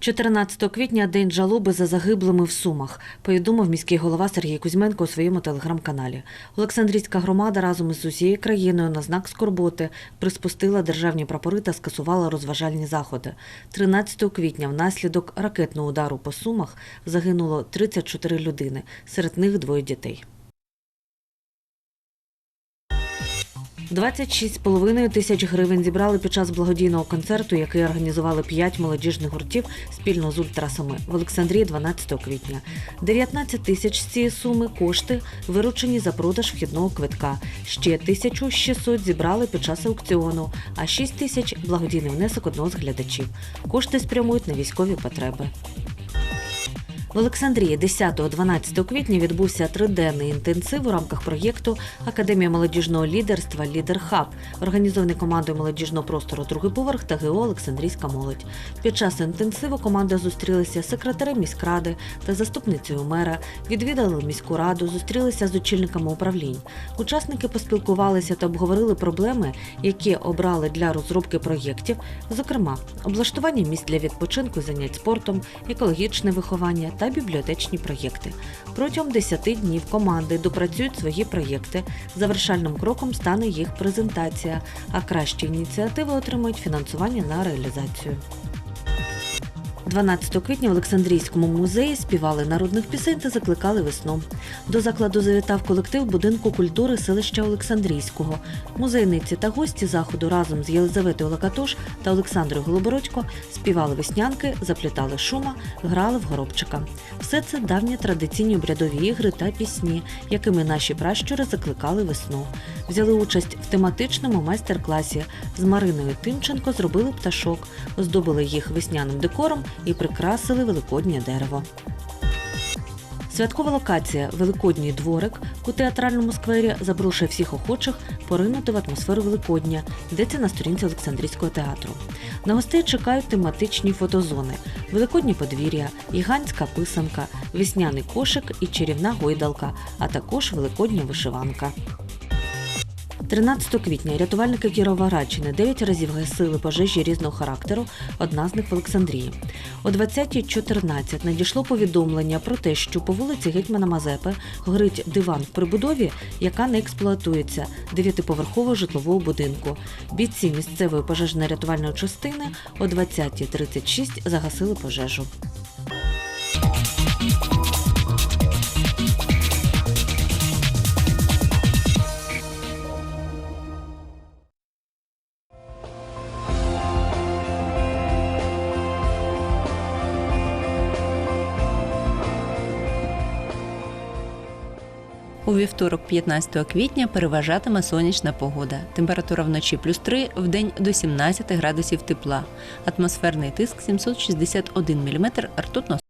14 квітня день жалоби за загиблими в Сумах, повідомив міський голова Сергій Кузьменко у своєму телеграм-каналі. Олександрійська громада разом із усією країною на знак скорботи приспустила державні прапори та скасувала розважальні заходи. 13 квітня внаслідок ракетного удару по Сумах загинуло 34 людини, серед них двоє дітей. 26,5 тисяч гривень зібрали під час благодійного концерту, який організували п'ять молодіжних гуртів спільно з ультрасами в Олександрії 12 квітня. 19 тисяч з цієї суми кошти виручені за продаж вхідного квитка. Ще 1600 зібрали під час аукціону, а 6 тисяч благодійний внесок одного з глядачів. Кошти спрямують на військові потреби. В Олександрії 10-12 квітня відбувся триденний інтенсив у рамках проєкту Академія молодіжного лідерства Лідер Хаб, організований командою молодіжного простору Другий поверх та ГО Олександрійська молодь. Під час інтенсиву команда зустрілася з секретарем міськради та заступницею мера, відвідали міську раду, зустрілися з очільниками управлінь. Учасники поспілкувалися та обговорили проблеми, які обрали для розробки проєктів, зокрема, облаштування місць для відпочинку, занять спортом, екологічне виховання та бібліотечні проєкти. Протягом 10 днів команди допрацюють свої проєкти. Завершальним кроком стане їх презентація, а кращі ініціативи отримають фінансування на реалізацію. 12 квітня в Олександрійському музеї співали народних пісень та закликали весну. До закладу завітав колектив будинку культури селища Олександрійського. Музейниці та гості заходу разом з Єлизаветою Лакатош та Олександрою Голобородько співали веснянки, заплітали шума, грали в горобчика. Все це давні традиційні обрядові ігри та пісні, якими наші пращури закликали весну. Взяли участь в тематичному майстер-класі. З Мариною Тимченко зробили пташок, оздобили їх весняним декором і прикрасили великоднє дерево. Святкова локація Великодній дворик у театральному сквері запрошує всіх охочих поринути в атмосферу Великодня. Йдеться на сторінці Олександрійського театру. На гостей чекають тематичні фотозони: Великодні подвір'я, гігантська писанка, весняний кошик і чарівна гойдалка, а також великодня вишиванка. 13 квітня рятувальники Кіровоградщини 9 разів гасили пожежі різного характеру, одна з них в Олександрії. О 20.14 надійшло повідомлення про те, що по вулиці Гетьмана Мазепи горить диван в прибудові, яка не експлуатується дев'ятиповерхового житлового будинку. Бійці місцевої пожежно-рятувальної частини о 20.36 загасили пожежу. У вівторок, 15 квітня, переважатиме сонячна погода. Температура вночі плюс 3, в день до 17 градусів тепла. Атмосферний тиск 761 мм ртутного